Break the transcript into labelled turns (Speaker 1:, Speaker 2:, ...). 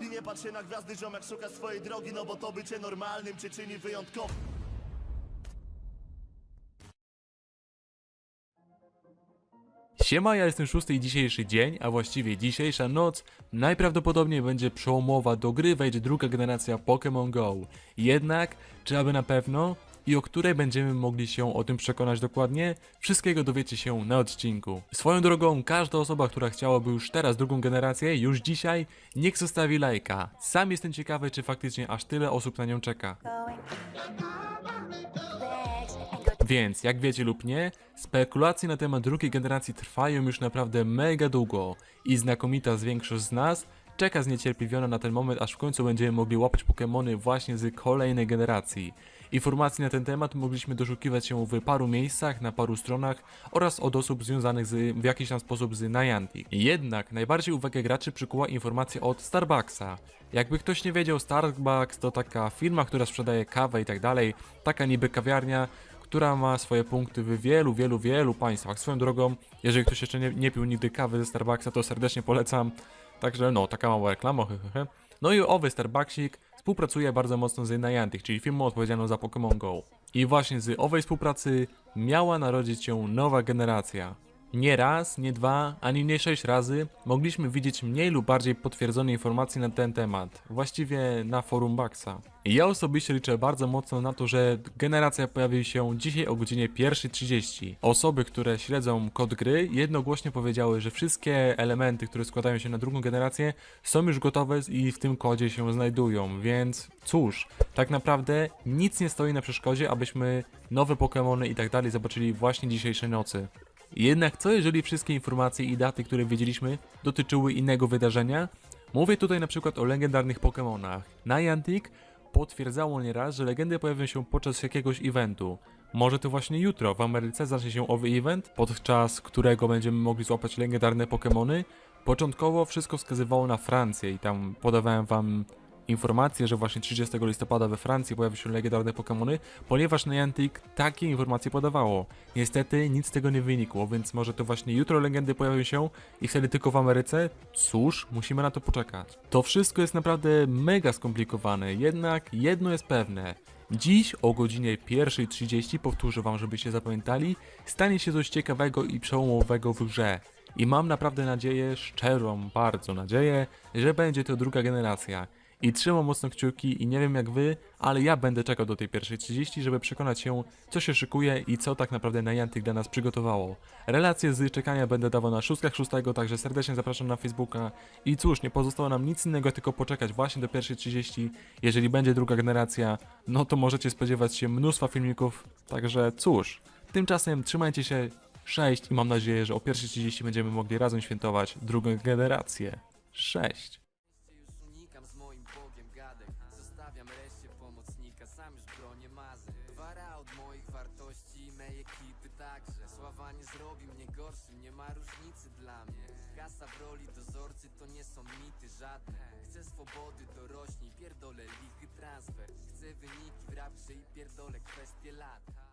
Speaker 1: I nie patrz się na gwiazdy, ziomek szuka swojej drogi No bo to bycie normalnym cię czyni wyjątkowym
Speaker 2: Siema, ja jestem szósty i dzisiejszy dzień, a właściwie dzisiejsza noc najprawdopodobniej będzie przełomowa do gry wejdzie druga generacja Pokémon Go. Jednak, czy aby na pewno i o której będziemy mogli się o tym przekonać dokładnie, wszystkiego dowiecie się na odcinku. Swoją drogą, każda osoba, która chciałaby już teraz drugą generację, już dzisiaj, niech zostawi lajka. Sam jestem ciekawy, czy faktycznie aż tyle osób na nią czeka. Więc, jak wiecie lub nie, spekulacje na temat drugiej generacji trwają już naprawdę mega długo i znakomita większość z nas czeka zniecierpliwiona na ten moment, aż w końcu będziemy mogli łapać Pokémony właśnie z kolejnej generacji. Informacji na ten temat mogliśmy doszukiwać się w paru miejscach, na paru stronach oraz od osób związanych z, w jakiś tam sposób z Niantic. Jednak najbardziej uwagę graczy przykuła informacja od Starbucksa. Jakby ktoś nie wiedział, Starbucks to taka firma, która sprzedaje kawę i tak dalej, taka niby kawiarnia, która ma swoje punkty w wielu, wielu, wielu państwach. Swoją drogą, jeżeli ktoś jeszcze nie, nie pił nigdy kawy ze Starbucksa, to serdecznie polecam. Także no, taka mała reklama, hehehe. No i owy Starbucksik współpracuje bardzo mocno z Niantic, czyli firmą odpowiedzialną za Pokémon Go. I właśnie z owej współpracy miała narodzić się nowa generacja. Nie raz, nie dwa, ani nie sześć razy mogliśmy widzieć mniej lub bardziej potwierdzone informacje na ten temat, właściwie na forum Baxa. Ja osobiście liczę bardzo mocno na to, że generacja pojawi się dzisiaj o godzinie 1.30. Osoby, które śledzą kod gry, jednogłośnie powiedziały, że wszystkie elementy, które składają się na drugą generację, są już gotowe i w tym kodzie się znajdują, więc cóż, tak naprawdę nic nie stoi na przeszkodzie, abyśmy nowe Pokémony i tak dalej zobaczyli właśnie dzisiejszej nocy. Jednak co jeżeli wszystkie informacje i daty, które wiedzieliśmy, dotyczyły innego wydarzenia? Mówię tutaj na przykład o legendarnych Pokémonach. Niantic potwierdzało nieraz, że legendy pojawią się podczas jakiegoś eventu. Może to właśnie jutro w Ameryce zacznie się owy event, podczas którego będziemy mogli złapać legendarne Pokémony. Początkowo wszystko wskazywało na Francję i tam podawałem wam informację, że właśnie 30 listopada we Francji pojawią się legendarne Pokémony, ponieważ Niantic takie informacje podawało. Niestety nic z tego nie wynikło, więc może to właśnie jutro legendy pojawią się i wtedy tylko w Ameryce? Cóż, musimy na to poczekać. To wszystko jest naprawdę mega skomplikowane, jednak jedno jest pewne. Dziś o godzinie 1.30, powtórzę wam, żebyście zapamiętali, stanie się coś ciekawego i przełomowego w grze. I mam naprawdę nadzieję, szczerą bardzo nadzieję, że będzie to druga generacja. I trzymam mocno kciuki i nie wiem jak wy, ale ja będę czekał do tej pierwszej 30, żeby przekonać się, co się szykuje i co tak naprawdę Niantic dla nas przygotowało. Relacje z czekania będę dawał na szóstkach szóstego, także serdecznie zapraszam na Facebooka. I cóż, nie pozostało nam nic innego, tylko poczekać właśnie do pierwszej 30. Jeżeli będzie druga generacja, no to możecie spodziewać się mnóstwa filmików, także cóż. Tymczasem trzymajcie się, 6 i mam nadzieję, że o pierwszej 30 będziemy mogli razem świętować drugą generację. 6.
Speaker 3: pomocnika, sam już bronię mazy. Wara od moich wartości, mej ekipy także. Sława nie zrobi mnie gorszym, nie ma różnicy dla mnie. Kasa w roli dozorcy to nie są mity żadne. Chcę swobody, dorośnij, pierdolę lichy transfer. Chcę wyniki w rapcie i pierdolę kwestie lat